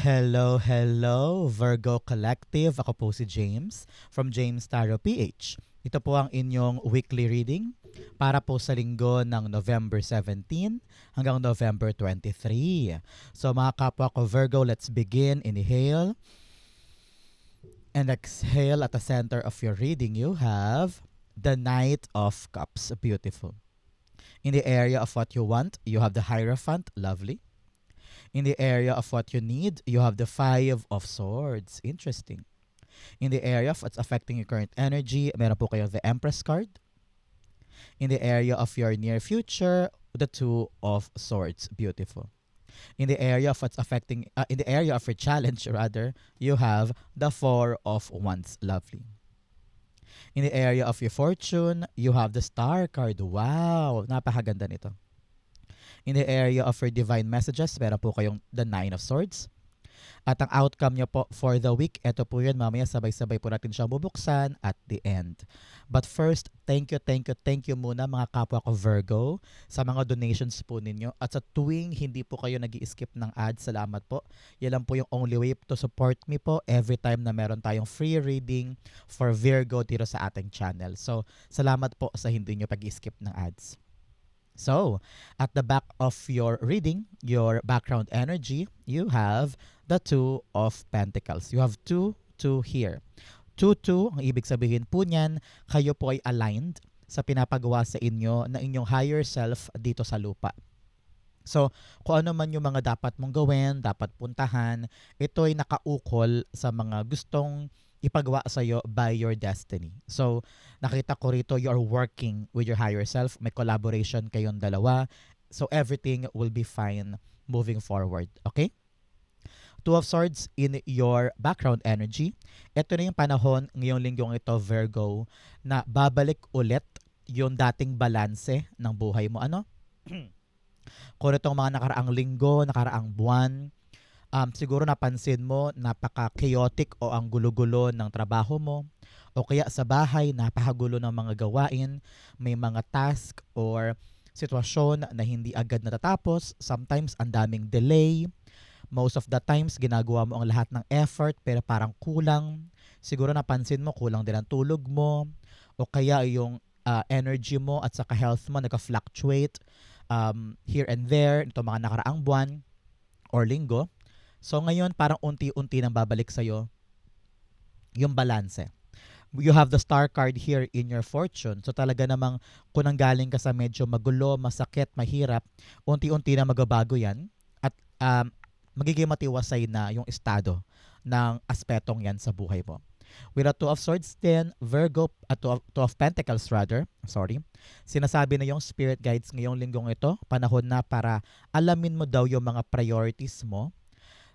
Hello, hello, Virgo Collective. Ako po si James from James Tarot PH. Ito po ang inyong weekly reading para po sa linggo ng November 17 hanggang November 23. So mga kapwa ko Virgo, let's begin. Inhale and exhale at the center of your reading. You have the Knight of Cups. Beautiful. In the area of what you want, you have the Hierophant. Lovely. In the area of what you need, you have the Five of Swords. Interesting. In the area of what's affecting your current energy, meron po kayo the Empress card. In the area of your near future, the Two of Swords. Beautiful. In the area of what's affecting, uh, in the area of your challenge, rather, you have the Four of Wands. Lovely. In the area of your fortune, you have the Star card. Wow! Napakaganda nito. In the area of your divine messages, meron po kayong the Nine of Swords. At ang outcome nyo po for the week, ito po yun, mamaya sabay-sabay po natin siyang bubuksan at the end. But first, thank you, thank you, thank you muna mga kapwa ko Virgo sa mga donations po ninyo. At sa tuwing hindi po kayo nag skip ng ads, salamat po. Yan lang po yung only way to support me po every time na meron tayong free reading for Virgo dito sa ating channel. So, salamat po sa hindi nyo pag-skip ng ads. So, at the back of your reading, your background energy, you have the Two of Pentacles. You have two, two here. Two, two, ang ibig sabihin po niyan, kayo po ay aligned sa pinapagawa sa inyo na inyong higher self dito sa lupa. So, kung ano man yung mga dapat mong gawin, dapat puntahan, ito ay nakaukol sa mga gustong ipagawa sa iyo by your destiny. So, nakita ko rito you are working with your higher self. May collaboration kayong dalawa. So, everything will be fine moving forward. Okay? Two of Swords in your background energy. Ito na yung panahon ngayong linggong ito, Virgo, na babalik ulit yung dating balanse ng buhay mo. Ano? Kung itong mga nakaraang linggo, nakaraang buwan, um, siguro napansin mo napaka-chaotic o ang gulo-gulo ng trabaho mo o kaya sa bahay napakagulo ng mga gawain, may mga task or sitwasyon na hindi agad natatapos, sometimes ang daming delay, most of the times ginagawa mo ang lahat ng effort pero parang kulang. Siguro napansin mo kulang din ang tulog mo o kaya yung uh, energy mo at saka health mo nagka-fluctuate um, here and there ito mga nakaraang buwan or linggo. So ngayon parang unti-unti nang babalik sa'yo yung balanse. You have the star card here in your fortune. So talaga namang kung nanggaling ka sa medyo magulo, masakit, mahirap, unti-unti na magbabago yan at um, magiging matiwasay na yung estado ng aspetong yan sa buhay mo. With a Two of Swords then, Virgo, a two, of, two of Pentacles rather, sorry, sinasabi na yung Spirit Guides ngayong linggong ito, panahon na para alamin mo daw yung mga priorities mo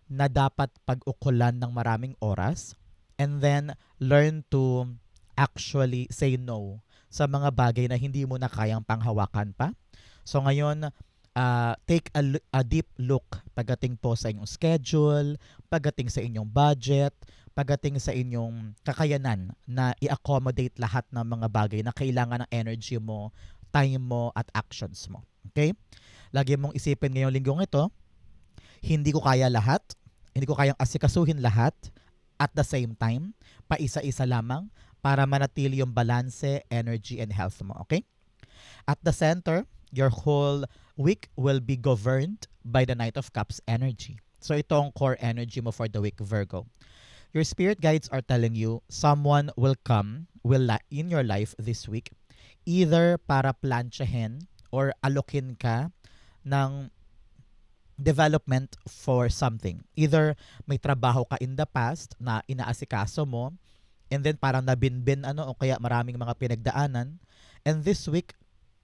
na dapat pag-ukulan ng maraming oras and then learn to actually say no sa mga bagay na hindi mo na kayang panghawakan pa. So ngayon, uh, take a, a deep look pagdating po sa inyong schedule, pagdating sa inyong budget, pagdating sa inyong kakayanan na i-accommodate lahat ng mga bagay na kailangan ng energy mo, time mo, at actions mo. Okay? Lagi mong isipin ngayong linggong ito, hindi ko kaya lahat, hindi ko kayang asikasuhin lahat at the same time, paisa-isa lamang para manatili yung balance, energy, and health mo, okay? At the center, your whole week will be governed by the Knight of Cups energy. So ito ang core energy mo for the week, Virgo. Your spirit guides are telling you someone will come will in your life this week either para planchahin or alokin ka ng development for something. Either may trabaho ka in the past na inaasikaso mo and then parang nabinbin ano o kaya maraming mga pinagdaanan and this week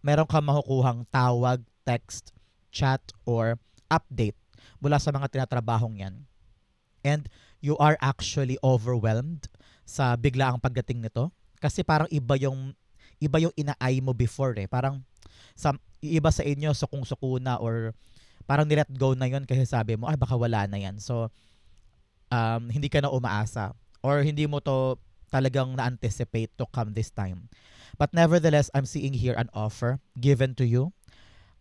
meron ka makukuhang tawag, text, chat or update mula sa mga tinatrabahong yan. And you are actually overwhelmed sa biglaang pagdating nito kasi parang iba yung iba yung inaay mo before eh. Parang sa iba sa inyo sukong-suko na or parang nilet go na yon kasi sabi mo, ay baka wala na yan. So, um, hindi ka na umaasa or hindi mo to talagang na-anticipate to come this time. But nevertheless, I'm seeing here an offer given to you.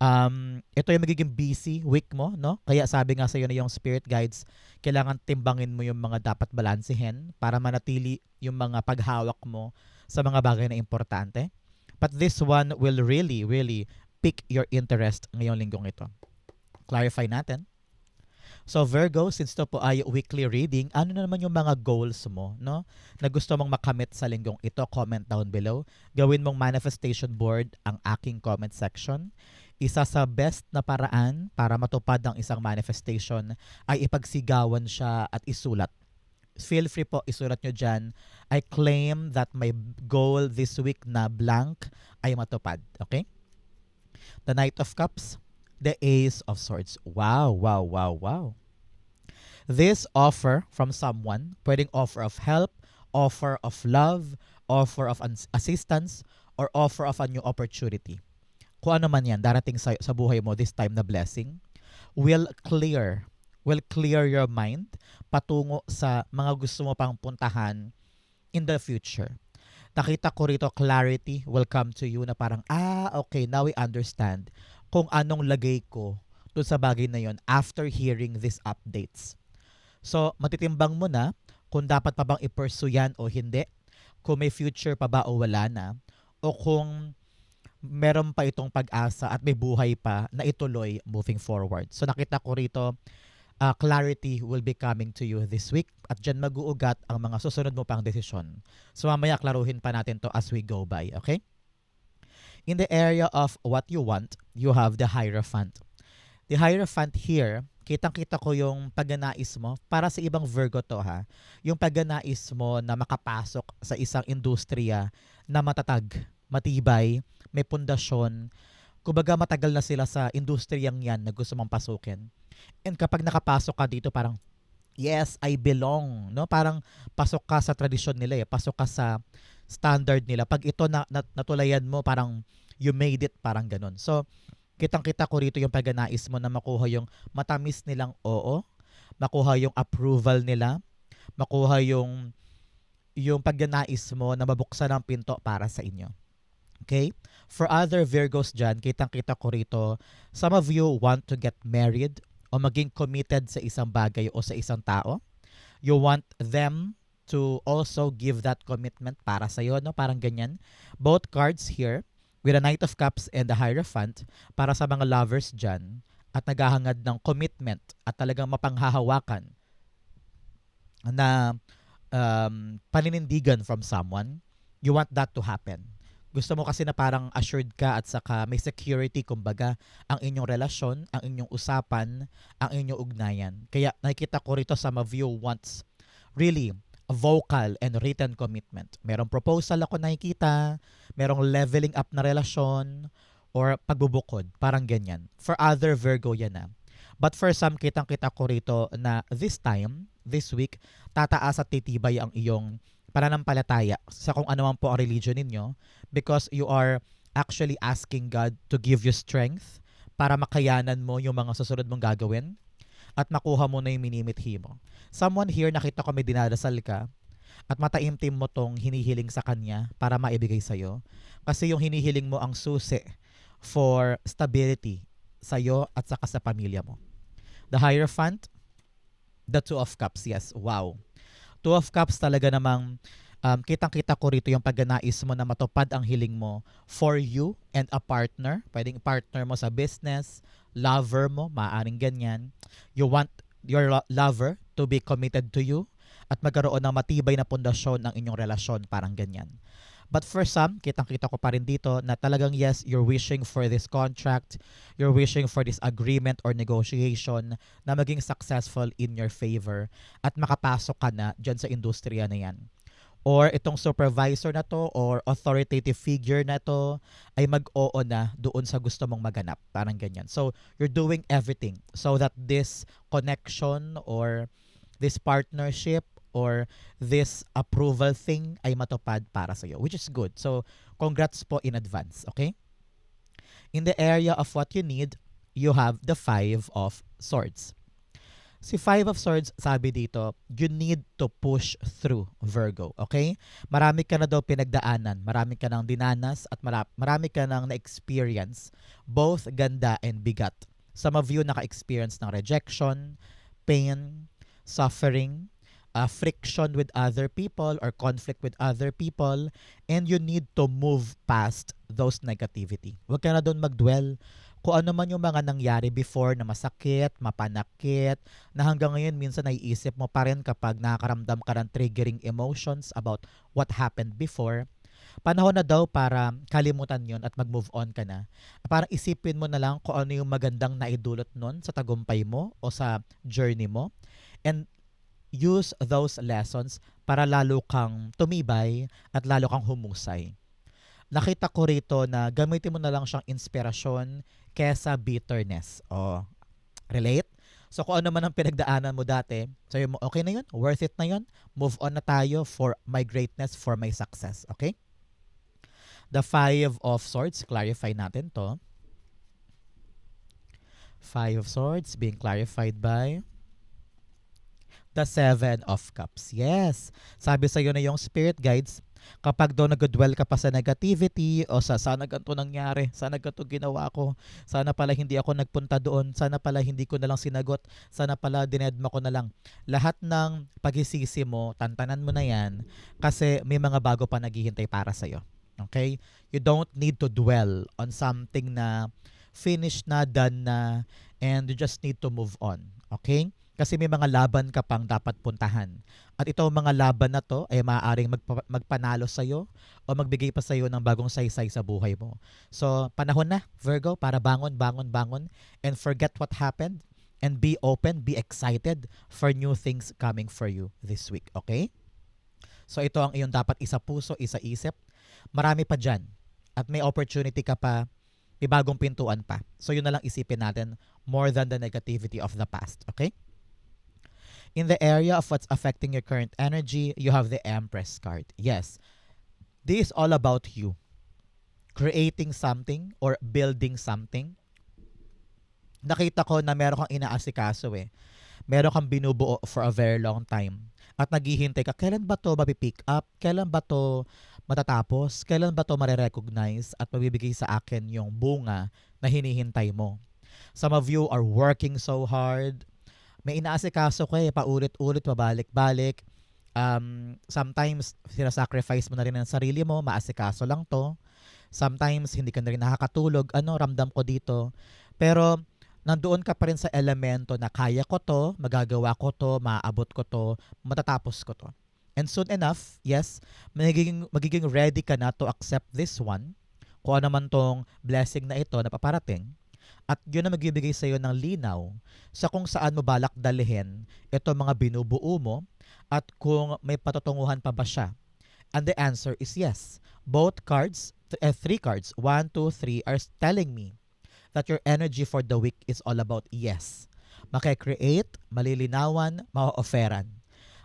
Um, ito yung magiging busy week mo, no? Kaya sabi nga sa'yo na yung spirit guides, kailangan timbangin mo yung mga dapat balansehin para manatili yung mga paghawak mo sa mga bagay na importante. But this one will really, really pique your interest ngayong linggong ito. Clarify natin. So Virgo, since to po ay weekly reading, ano na naman yung mga goals mo, no? Na gusto mong makamit sa linggong ito, comment down below. Gawin mong manifestation board ang aking comment section. Isa sa best na paraan para matupad ang isang manifestation ay ipagsigawan siya at isulat. Feel free po, isulat nyo dyan. I claim that my goal this week na blank ay matupad. Okay? The Knight of Cups, the Ace of Swords. Wow, wow, wow, wow. This offer from someone, pwedeng offer of help, offer of love, offer of assistance, or offer of a new opportunity. Kung ano man yan, darating sa, sa buhay mo this time na blessing, will clear, will clear your mind patungo sa mga gusto mo pang puntahan in the future. Nakita ko rito, clarity will come to you na parang, ah, okay, now we understand kung anong lagay ko dun sa bagay na yon after hearing these updates. So, matitimbang mo na kung dapat pa bang i-pursue yan o hindi, kung may future pa ba o wala na, o kung meron pa itong pag-asa at may buhay pa na ituloy moving forward. So nakita ko rito, uh, clarity will be coming to you this week at dyan mag-uugat ang mga susunod mo pang desisyon. So mamaya klaruhin pa natin to as we go by, okay? In the area of what you want, you have the Hierophant. The Hierophant here, kitang-kita ko yung pagnanais mo, para sa ibang Virgo to ha, yung pagnanais mo na makapasok sa isang industriya na matatag, matibay, may pundasyon. Kumbaga matagal na sila sa industriyang yan na gusto mong pasukin. And kapag nakapasok ka dito parang, yes, I belong. No? Parang pasok ka sa tradisyon nila eh. Pasok ka sa standard nila. Pag ito na, nat, natulayan mo, parang you made it, parang ganun. So, kitang-kita ko rito yung paganais mo na makuha yung matamis nilang oo, makuha yung approval nila, makuha yung yung pagnanais mo na mabuksan ang pinto para sa inyo. Okay? For other Virgos dyan, kitang-kita ko rito, some of you want to get married o maging committed sa isang bagay o sa isang tao. You want them to also give that commitment para sa iyo, no? Parang ganyan. Both cards here, with a Knight of Cups and the Hierophant, para sa mga lovers dyan, at naghahangad ng commitment at talagang mapanghahawakan na um, paninindigan from someone, you want that to happen gusto mo kasi na parang assured ka at saka may security kumbaga ang inyong relasyon, ang inyong usapan, ang inyong ugnayan. Kaya nakikita ko rito of you wants really a vocal and written commitment. Merong proposal ako nakikita, merong leveling up na relasyon, or pagbubukod, parang ganyan. For other Virgo yan na. But for some, kitang-kita ko rito na this time, this week, tataas at titibay ang iyong pananampalataya sa kung ano man po ang religion ninyo because you are actually asking God to give you strength para makayanan mo yung mga susunod mong gagawin at makuha mo na yung minimithi mo. Someone here, nakita ko may dinadasal ka at mataimtim mo tong hinihiling sa kanya para maibigay sa'yo. Kasi yung hinihiling mo ang susi for stability sa'yo at saka sa pamilya mo. The Hierophant, the Two of Cups, yes, wow. Two of Cups talaga namang um, kitang-kita ko rito yung pagganais mo na matupad ang hiling mo for you and a partner. Pwedeng partner mo sa business, lover mo, maaring ganyan. You want your lo- lover to be committed to you at magkaroon ng matibay na pundasyon ng inyong relasyon, parang ganyan. But for some, kitang-kita ko pa rin dito na talagang yes, you're wishing for this contract, you're wishing for this agreement or negotiation na maging successful in your favor at makapasok ka na dyan sa industriya na yan. Or itong supervisor na to or authoritative figure na to ay mag-oo na doon sa gusto mong maganap. Parang ganyan. So, you're doing everything so that this connection or this partnership or this approval thing ay matupad para sa iyo, which is good. So, congrats po in advance, okay? In the area of what you need, you have the Five of Swords. Si Five of Swords, sabi dito, you need to push through, Virgo. Okay? Marami ka na daw pinagdaanan. Marami ka nang dinanas at mara- marami ka nang na-experience. Both ganda and bigat. Some of you naka-experience ng rejection, pain, suffering, uh, friction with other people or conflict with other people and you need to move past those negativity. Huwag ka na doon mag-dwell kung ano man yung mga nangyari before na masakit, mapanakit, na hanggang ngayon minsan naiisip mo pa rin kapag nakakaramdam ka ng triggering emotions about what happened before, panahon na daw para kalimutan yon at mag-move on ka na. Parang isipin mo na lang kung ano yung magandang naidulot nun sa tagumpay mo o sa journey mo and use those lessons para lalo kang tumibay at lalo kang humusay. Nakita ko rito na gamitin mo na lang siyang inspirasyon kesa bitterness. O, relate? So kung ano man ang pinagdaanan mo dati, sabi mo, okay na yun, worth it na yun, move on na tayo for my greatness, for my success. Okay? The Five of Swords, clarify natin to. Five of Swords being clarified by the Seven of Cups. Yes. Sabi sa iyo na yung spirit guides, kapag daw nag-dwell ka pa sa negativity o sa sana ganito nangyari, sana ganito ginawa ko, sana pala hindi ako nagpunta doon, sana pala hindi ko na lang sinagot, sana pala dinedma ko na lang. Lahat ng pagisisi mo, tantanan mo na yan kasi may mga bago pa naghihintay para sa'yo. Okay? You don't need to dwell on something na finished na, done na, and you just need to move on. Okay? Kasi may mga laban ka pang dapat puntahan. At ito mga laban na to ay maaaring magpa- magpanalo sa'yo o magbigay pa sa'yo ng bagong saysay sa buhay mo. So, panahon na, Virgo, para bangon, bangon, bangon and forget what happened and be open, be excited for new things coming for you this week. Okay? So, ito ang iyong dapat isa puso, isa isip. Marami pa dyan. At may opportunity ka pa, may bagong pintuan pa. So, yun na lang isipin natin more than the negativity of the past. Okay? In the area of what's affecting your current energy, you have the Empress card. Yes. This is all about you. Creating something or building something. Nakita ko na meron kang inaasikaso eh. Meron kang binubuo for a very long time. At naghihintay ka, kailan ba to mapipick up? Kailan ba to matatapos? Kailan ba to marirecognize at mabibigay sa akin yung bunga na hinihintay mo? Some of you are working so hard, may inaasikaso ko eh, paulit-ulit, pabalik-balik. Um, sometimes, sinasacrifice mo na rin ang sarili mo, maasikaso lang to. Sometimes, hindi ka na rin nakakatulog. Ano, ramdam ko dito. Pero, nandoon ka pa rin sa elemento na kaya ko to, magagawa ko to, maaabot ko to, matatapos ko to. And soon enough, yes, magiging, magiging ready ka na to accept this one, kung ano man tong blessing na ito na paparating, at yun na magbibigay sa iyo ng linaw sa kung saan mo balak dalhin ito mga binubuo mo at kung may patutunguhan pa ba siya. And the answer is yes. Both cards, th- eh, three cards, one, two, three, are telling me that your energy for the week is all about yes. Makikreate, malilinawan, ma-offeran.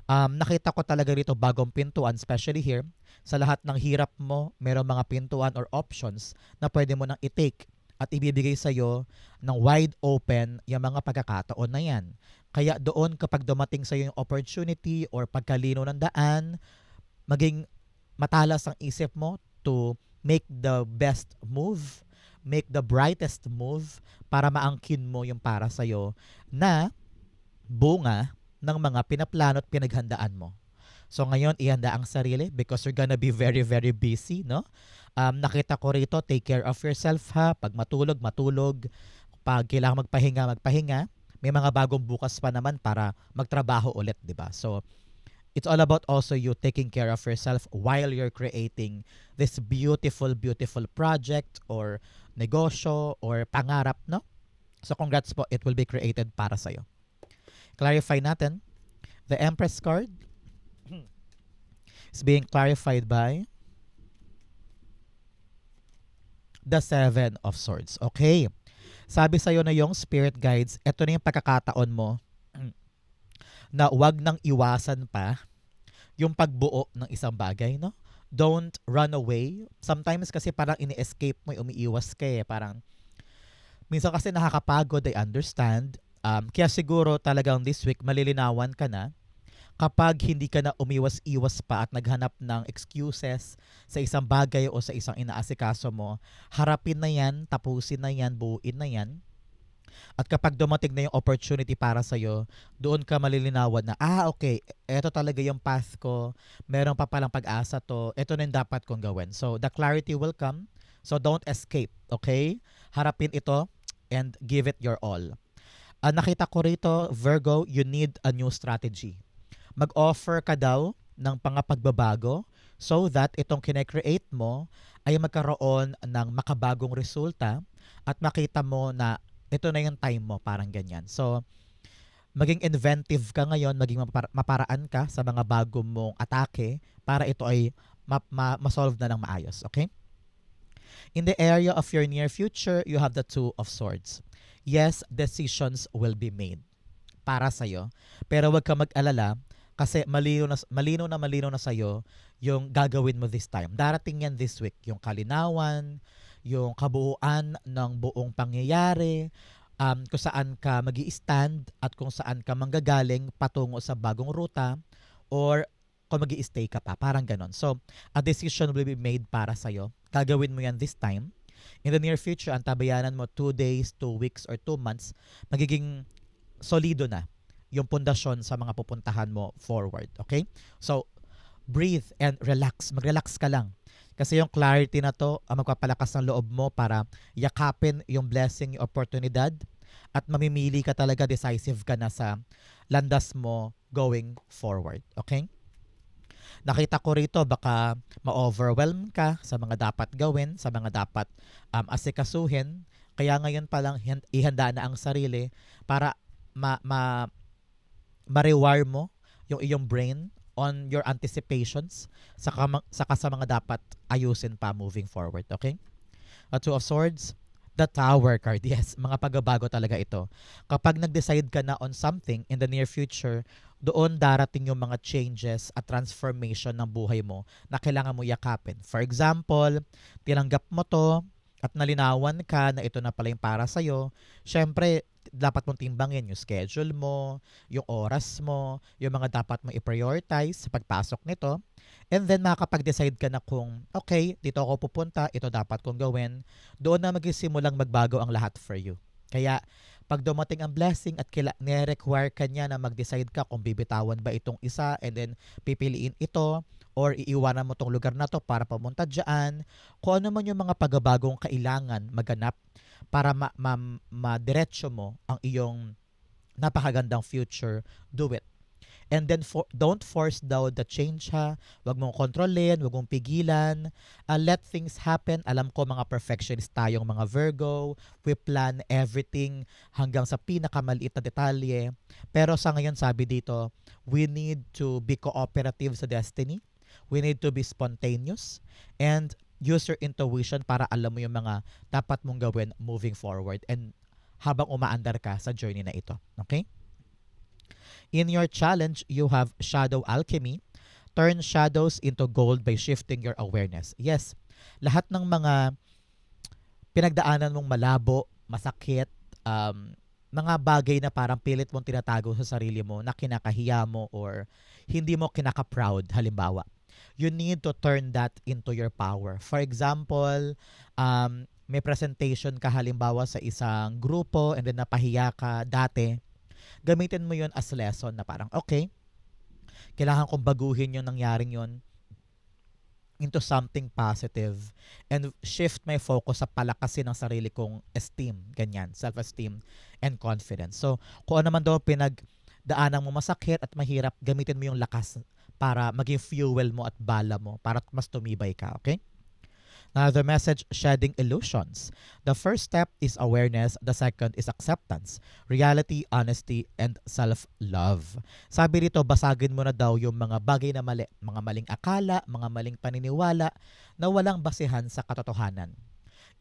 Um, nakita ko talaga rito bagong pintuan, especially here, sa lahat ng hirap mo, merong mga pintuan or options na pwede mo nang i-take at ibibigay sa iyo ng wide open yung mga pagkakataon na yan. Kaya doon kapag dumating sa iyo yung opportunity or pagkalino ng daan, maging matalas ang isip mo to make the best move, make the brightest move para maangkin mo yung para sa iyo na bunga ng mga pinaplano at pinaghandaan mo. So ngayon, ihanda ang sarili because you're gonna be very, very busy, no? Um, nakita ko rito, take care of yourself ha. Pag matulog, matulog. Pag kailangan magpahinga, magpahinga. May mga bagong bukas pa naman para magtrabaho ulit, di ba? So, it's all about also you taking care of yourself while you're creating this beautiful, beautiful project or negosyo or pangarap, no? So, congrats po. It will be created para sa'yo. Clarify natin. The Empress card is being clarified by the Seven of Swords. Okay. Sabi sa'yo na yung spirit guides, ito na yung pagkakataon mo na wag nang iwasan pa yung pagbuo ng isang bagay, no? Don't run away. Sometimes kasi parang ini-escape mo, umiiwas ka eh. Parang, minsan kasi nakakapagod, I understand. Um, kaya siguro talagang this week malilinawan ka na kapag hindi ka na umiwas-iwas pa at naghanap ng excuses sa isang bagay o sa isang inaasikaso mo, harapin na yan, tapusin na yan, buuin na yan. At kapag dumating na yung opportunity para sa'yo, doon ka malilinawan na, ah, okay, eto talaga yung path ko, meron pa palang pag-asa to, eto na yung dapat kong gawin. So, the clarity will come. So, don't escape, okay? Harapin ito and give it your all. Ah, nakita ko rito, Virgo, you need a new strategy. Mag-offer ka daw ng pangapagbabago so that itong kine-create mo ay magkaroon ng makabagong resulta at makita mo na ito na yung time mo, parang ganyan. So, maging inventive ka ngayon, maging mapara- maparaan ka sa mga bago mong atake para ito ay ma- ma- ma-solve na ng maayos, okay? In the area of your near future, you have the Two of Swords. Yes, decisions will be made para sa'yo. Pero wag ka mag-alala kasi malino na, malino na malino na sa'yo yung gagawin mo this time. Darating yan this week. Yung kalinawan, yung kabuuan ng buong pangyayari, um, kung saan ka mag stand at kung saan ka manggagaling patungo sa bagong ruta or kung mag stay ka pa. Parang ganon. So, a decision will be made para sa'yo. Gagawin mo yan this time. In the near future, ang tabayanan mo 2 days, 2 weeks, or 2 months, magiging solido na yung pundasyon sa mga pupuntahan mo forward. Okay? So, breathe and relax. Mag-relax ka lang. Kasi yung clarity na to ang magpapalakas ng loob mo para yakapin yung blessing, yung oportunidad at mamimili ka talaga, decisive ka na sa landas mo going forward. Okay? Nakita ko rito baka ma-overwhelm ka sa mga dapat gawin, sa mga dapat um, asikasuhin. Kaya ngayon pa lang ihanda na ang sarili para ma, ma ma-rewire mo yung iyong brain on your anticipations saka, saka sa mga dapat ayusin pa moving forward. Okay? A Two of Swords, the Tower card. Yes, mga pagbabago talaga ito. Kapag nag-decide ka na on something in the near future, doon darating yung mga changes at transformation ng buhay mo na kailangan mo yakapin. For example, tinanggap mo to at nalinawan ka na ito na pala yung para sa'yo, syempre, dapat mong timbangin yung schedule mo, yung oras mo, yung mga dapat mo i-prioritize sa pagpasok nito. And then makakapag-decide ka na kung, okay, dito ako pupunta, ito dapat kong gawin. Doon na magsimulang magbago ang lahat for you. Kaya, pag dumating ang blessing at kila, nire-require ka niya na mag-decide ka kung bibitawan ba itong isa and then pipiliin ito or iiwanan mo tong lugar na to para pumunta dyan. Kung ano man yung mga pagbabagong kailangan maganap para ma- ma- ma-diretso mo ang iyong napakagandang future, do it. And then for, don't force daw the change ha. Huwag mong kontrolin, huwag mong pigilan. Uh, let things happen. Alam ko mga perfectionist tayong mga Virgo. We plan everything hanggang sa pinakamaliit na detalye. Pero sa ngayon sabi dito, we need to be cooperative sa destiny. We need to be spontaneous and use your intuition para alam mo yung mga dapat mong gawin moving forward and habang umaandar ka sa journey na ito. Okay? In your challenge, you have shadow alchemy. Turn shadows into gold by shifting your awareness. Yes, lahat ng mga pinagdaanan mong malabo, masakit, um, mga bagay na parang pilit mong tinatago sa sarili mo na kinakahiya mo or hindi mo kinaka-proud halimbawa. You need to turn that into your power. For example, um, may presentation ka halimbawa sa isang grupo and then napahiya ka dati gamitin mo yon as lesson na parang, okay, kailangan kong baguhin yung nangyaring yon into something positive and shift my focus sa palakasin ng sarili kong esteem, ganyan, self-esteem and confidence. So, kung ano man daw pinagdaanan mo masakit at mahirap, gamitin mo yung lakas para maging fuel mo at bala mo para mas tumibay ka, okay? Now, the message shedding illusions. The first step is awareness. The second is acceptance, reality, honesty, and self-love. Sabi rito, basagin mo na daw yung mga bagay na mali, mga maling akala, mga maling paniniwala na walang basihan sa katotohanan.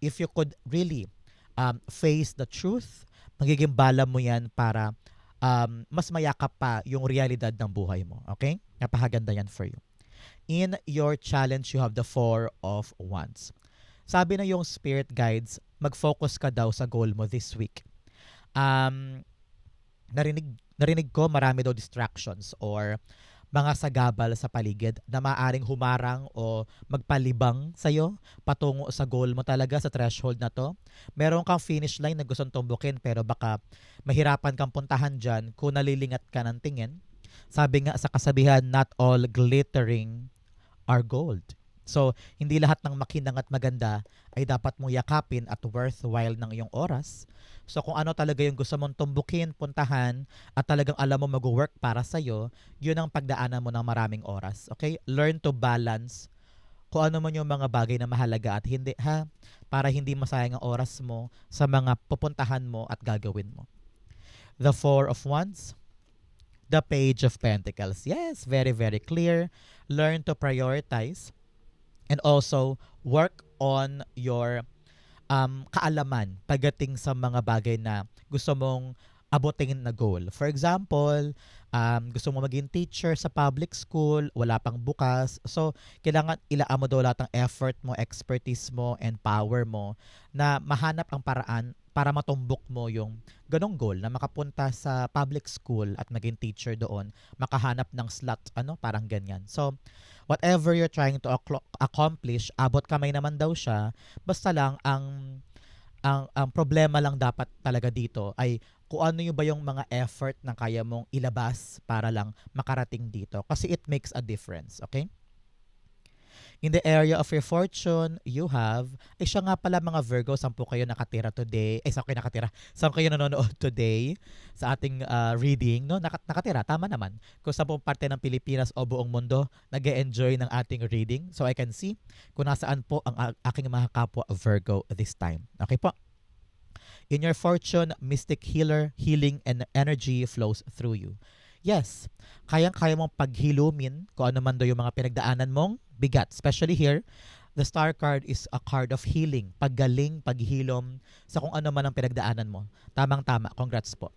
If you could really um, face the truth, magiging bala mo yan para um, mas mayakap pa yung realidad ng buhay mo. Okay? Napakaganda yan for you in your challenge, you have the Four of Wands. Sabi na yung spirit guides, mag-focus ka daw sa goal mo this week. Um, narinig, narinig ko marami daw distractions or mga sagabal sa paligid na maaring humarang o magpalibang sa'yo patungo sa goal mo talaga sa threshold na to. Meron kang finish line na gustong tumbukin pero baka mahirapan kang puntahan dyan kung nalilingat ka ng tingin. Sabi nga sa kasabihan, not all glittering are gold. So, hindi lahat ng makinang at maganda ay dapat mong yakapin at worthwhile ng iyong oras. So, kung ano talaga yung gusto mong tumbukin, puntahan, at talagang alam mo mag-work para sa'yo, yun ang pagdaanan mo ng maraming oras. Okay? Learn to balance kung ano man yung mga bagay na mahalaga at hindi, ha? Para hindi masayang ang oras mo sa mga pupuntahan mo at gagawin mo. The Four of Wands, the Page of Pentacles. Yes, very, very clear. Learn to prioritize and also work on your um, kaalaman pagdating sa mga bagay na gusto mong abutin na goal. For example, um, gusto mo maging teacher sa public school, wala pang bukas. So, kailangan ilaan mo daw lahat ng effort mo, expertise mo, and power mo na mahanap ang paraan para matumbok mo yung ganong goal na makapunta sa public school at maging teacher doon, makahanap ng slot, ano, parang ganyan. So, whatever you're trying to accomplish, abot kamay naman daw siya. Basta lang ang ang ang problema lang dapat talaga dito ay kung ano yung ba yung mga effort na kaya mong ilabas para lang makarating dito kasi it makes a difference, okay? In the area of your fortune, you have, ay siya nga pala mga Virgo, saan po kayo nakatira today? Ay, saan kayo nakatira? Saan kayo nanonood today sa ating uh, reading? No? Nak- nakatira, tama naman. Kung saan po parte ng Pilipinas o buong mundo nag enjoy ng ating reading. So I can see kung nasaan po ang aking mga kapwa Virgo this time. Okay po? In your fortune, mystic healer, healing, and energy flows through you. Yes, kayang-kaya mong paghilumin kung ano man do yung mga pinagdaanan mong bigat. Especially here, the star card is a card of healing, paggaling, paghilom sa kung ano man ang pinagdaanan mo. Tamang-tama. Congrats po.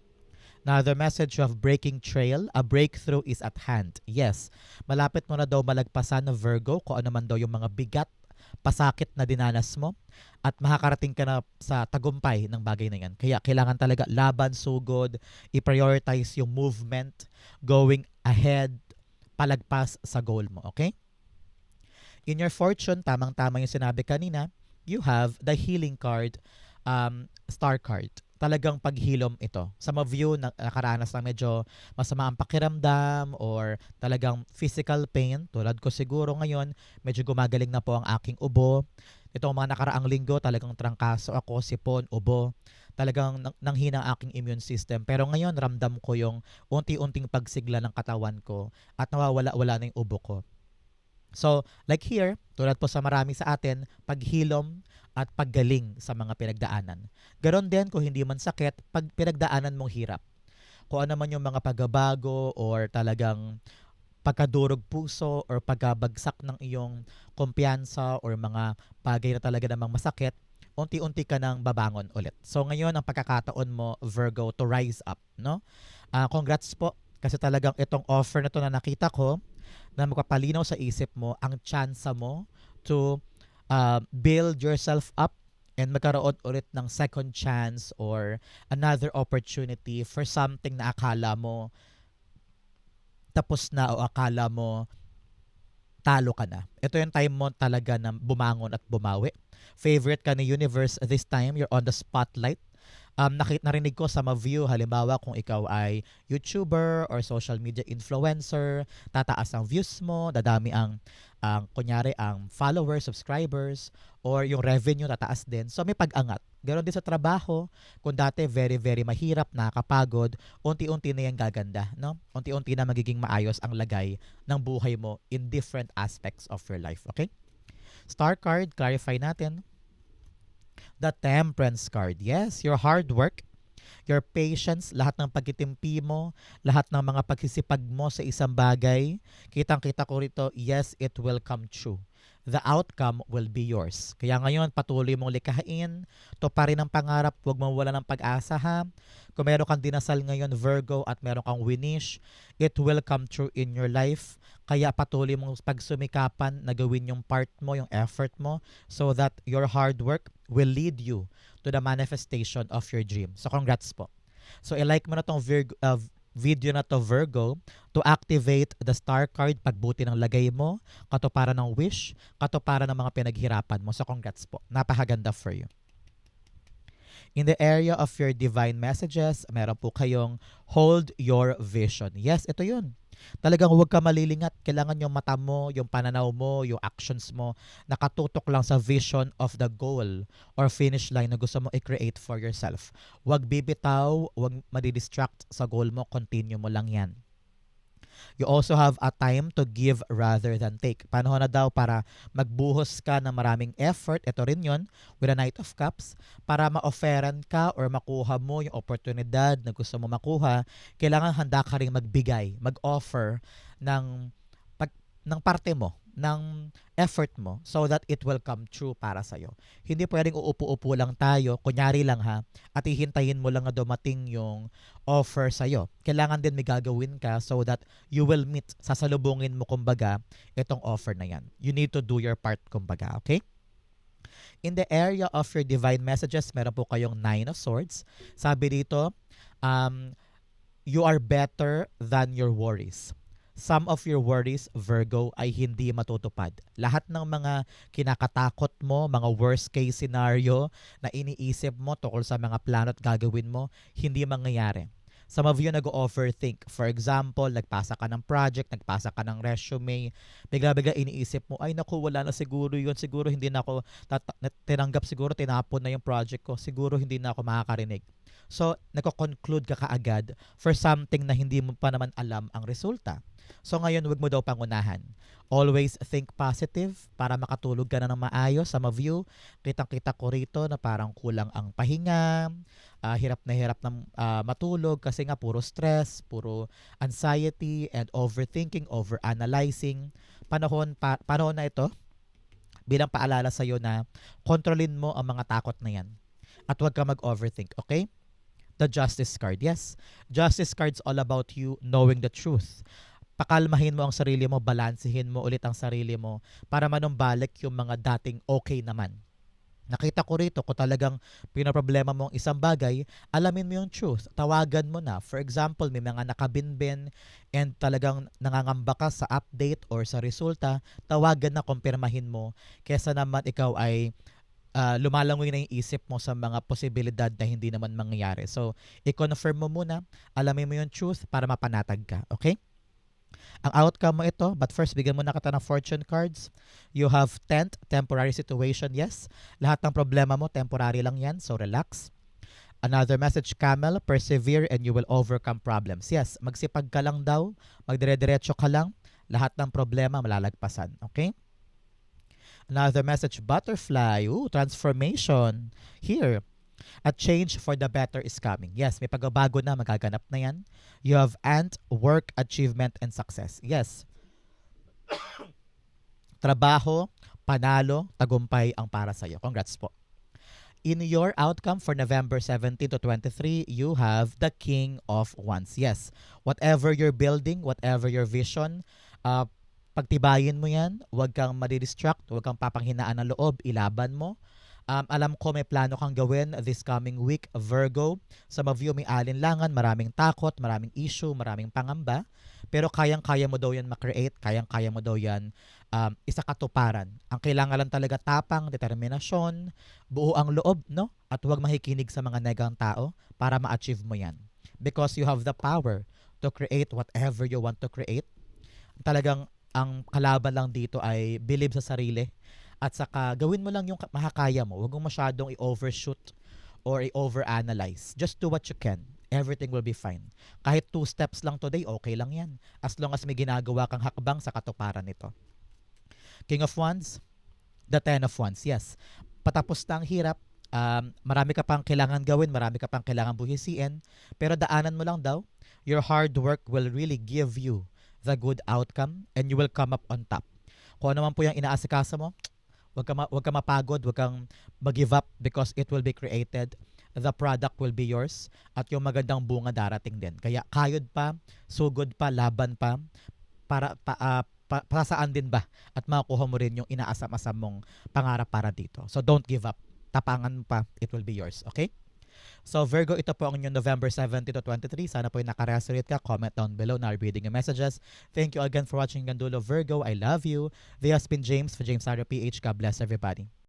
Now, the message of breaking trail, a breakthrough is at hand. Yes, malapit mo na daw malagpasan ng Virgo kung ano man daw yung mga bigat pasakit na dinanas mo at makakarating ka na sa tagumpay ng bagay na yan. Kaya kailangan talaga laban, sugod, i-prioritize yung movement, going ahead, palagpas sa goal mo. Okay? In your fortune, tamang-tama yung sinabi kanina, you have the healing card, um, star card talagang paghilom ito. Sa mga view na nakaranas ng medyo masama ang pakiramdam or talagang physical pain, tulad ko siguro ngayon, medyo gumagaling na po ang aking ubo. Itong mga nakaraang linggo, talagang trangkaso ako, sipon, ubo. Talagang nang, nanghina ang aking immune system. Pero ngayon, ramdam ko yung unti-unting pagsigla ng katawan ko at nawawala-wala na yung ubo ko. So, like here, tulad po sa marami sa atin, paghilom at paggaling sa mga pinagdaanan. Ganon din kung hindi man sakit, pag pinagdaanan mong hirap. Kung ano man yung mga pagbabago or talagang pagkadurog puso or pagkabagsak ng iyong kumpiyansa or mga bagay na talaga namang masakit, unti-unti ka nang babangon ulit. So ngayon ang pagkakataon mo Virgo to rise up, no? Uh, congrats po kasi talagang itong offer na to na nakita ko na magpapalinaw sa isip mo ang tsansa mo to uh, build yourself up and magkaroon ulit ng second chance or another opportunity for something na akala mo tapos na o akala mo talo ka na. Ito yung time mo talaga na bumangon at bumawi. Favorite ka ni universe this time, you're on the spotlight um, nakit narinig ko sa mga view, halimbawa kung ikaw ay YouTuber or social media influencer, tataas ang views mo, dadami ang, ang kunyari, ang followers, subscribers, or yung revenue tataas din. So may pag-angat. Ganon din sa trabaho, kung dati very, very mahirap, nakakapagod, unti-unti na yan gaganda. No? Unti-unti na magiging maayos ang lagay ng buhay mo in different aspects of your life. Okay? Star card, clarify natin the temperance card. Yes, your hard work, your patience, lahat ng pagtitimpi mo, lahat ng mga pagsisipag mo sa isang bagay, kitang-kita ko rito, yes, it will come true the outcome will be yours. Kaya ngayon, patuloy mong likhain, to pa rin ang pangarap, huwag mong wala ng pag-asa ha. Kung meron kang dinasal ngayon, Virgo, at meron kang winish, it will come true in your life. Kaya patuloy mong pagsumikapan na gawin yung part mo, yung effort mo, so that your hard work will lead you to the manifestation of your dream. So congrats po. So, i-like mo na tong Virgo, uh, video na to Virgo to activate the star card pagbuti ng lagay mo, katuparan ng wish, katuparan ng mga pinaghirapan mo. So, congrats po. Napakaganda for you. In the area of your divine messages, meron po kayong hold your vision. Yes, ito yun. Talagang huwag ka malilingat. Kailangan yung mata mo, yung pananaw mo, yung actions mo, nakatutok lang sa vision of the goal or finish line na gusto mo i-create for yourself. Huwag bibitaw, huwag madidistract sa goal mo, continue mo lang yan. You also have a time to give rather than take. Panahon na daw para magbuhos ka ng maraming effort. Ito rin yon with a Knight of Cups. Para ma-offeran ka or makuha mo yung oportunidad na gusto mo makuha, kailangan handa ka rin magbigay, mag-offer ng, pag, ng parte mo ng effort mo so that it will come true para sa'yo. Hindi pwedeng uupo-upo lang tayo, kunyari lang ha, at hihintayin mo lang na dumating yung offer sa'yo. Kailangan din may gagawin ka so that you will meet, sasalubungin mo kumbaga itong offer na yan. You need to do your part kumbaga, okay? In the area of your divine messages, meron po kayong Nine of Swords. Sabi dito, um, you are better than your worries some of your worries, Virgo, ay hindi matutupad. Lahat ng mga kinakatakot mo, mga worst case scenario na iniisip mo tungkol sa mga plano at gagawin mo, hindi mangyayari. Some of you nag-overthink. For example, nagpasa ka ng project, nagpasa ka ng resume, bigla-bigla iniisip mo, ay naku, wala na siguro yun. Siguro hindi na ako tinanggap, siguro tinapon na yung project ko. Siguro hindi na ako makakarinig. So, nagko-conclude ka kaagad for something na hindi mo pa naman alam ang resulta. So ngayon, wag mo daw pangunahan. Always think positive para makatulog ka na ng maayos. Of you, kitang-kita ko rito na parang kulang ang pahinga, uh, hirap na hirap na uh, matulog kasi nga puro stress, puro anxiety and overthinking, overanalyzing. Panahon, pa, panahon na ito, bilang paalala sa'yo na kontrolin mo ang mga takot na yan. At huwag ka mag-overthink, okay? The Justice card. Yes, Justice card's all about you knowing the truth pakalmahin mo ang sarili mo, balansehin mo ulit ang sarili mo para manumbalik yung mga dating okay naman. Nakita ko rito kung talagang pinaproblema mo ang isang bagay, alamin mo yung truth. Tawagan mo na. For example, may mga nakabinbin and talagang nangangamba ka sa update or sa resulta, tawagan na, kumpirmahin mo. Kesa naman ikaw ay uh, lumalangoy na yung isip mo sa mga posibilidad na hindi naman mangyayari. So, i-confirm mo muna, alamin mo yung truth para mapanatag ka. Okay? Ang outcome mo ito, but first, bigyan mo na kita ng fortune cards. You have tent, temporary situation, yes. Lahat ng problema mo, temporary lang yan, so relax. Another message, Camel, persevere and you will overcome problems. Yes, magsipag ka lang daw, magdire-diretso ka lang, lahat ng problema malalagpasan. Okay? Another message, Butterfly, ooh, transformation. Here, a change for the better is coming. Yes, may pagbabago na, magaganap na yan. You have ant, work, achievement, and success. Yes. Trabaho, panalo, tagumpay ang para sa iyo. Congrats po. In your outcome for November 17 to 23, you have the King of Wands. Yes, whatever you're building, whatever your vision, uh, pagtibayin mo yan, huwag kang madidistract, huwag kang papanghinaan ng loob, ilaban mo, Um, alam ko may plano kang gawin this coming week, Virgo. Some of you may alinlangan, maraming takot, maraming issue, maraming pangamba. Pero kayang-kaya mo daw yan makreate, kayang-kaya mo daw yan um, isa katuparan. Ang kailangan lang talaga tapang, determinasyon, buo ang loob, no? At huwag makikinig sa mga negang tao para ma-achieve mo yan. Because you have the power to create whatever you want to create. Talagang ang kalaban lang dito ay believe sa sarili at saka, gawin mo lang yung makakaya mo. Huwag mong masyadong i-overshoot or i-overanalyze. Just do what you can. Everything will be fine. Kahit two steps lang today, okay lang yan. As long as may ginagawa kang hakbang sa katuparan nito. King of Wands, the Ten of Wands. Yes, patapos na ang hirap. Um, marami ka pang kailangan gawin, marami ka pang kailangan buhisiin. Pero daanan mo lang daw. Your hard work will really give you the good outcome and you will come up on top. Kung ano man po yung inaasikaso mo, Huwag ka, ma- wag ka mapagod, huwag kang mag-give up because it will be created. The product will be yours at yung magandang bunga darating din. Kaya kayod pa, sugod pa, laban pa, para pa, uh, pa, para saan din ba at makukuha mo rin yung inaasam-asam mong pangarap para dito. So don't give up. Tapangan pa, it will be yours. Okay? So Virgo, ito po ang inyong November 17 to 23. Sana po yung nakaresonate ka. Comment down below na reading yung messages. Thank you again for watching Gandulo Virgo. I love you. This has been James for James Saro PH. God bless everybody.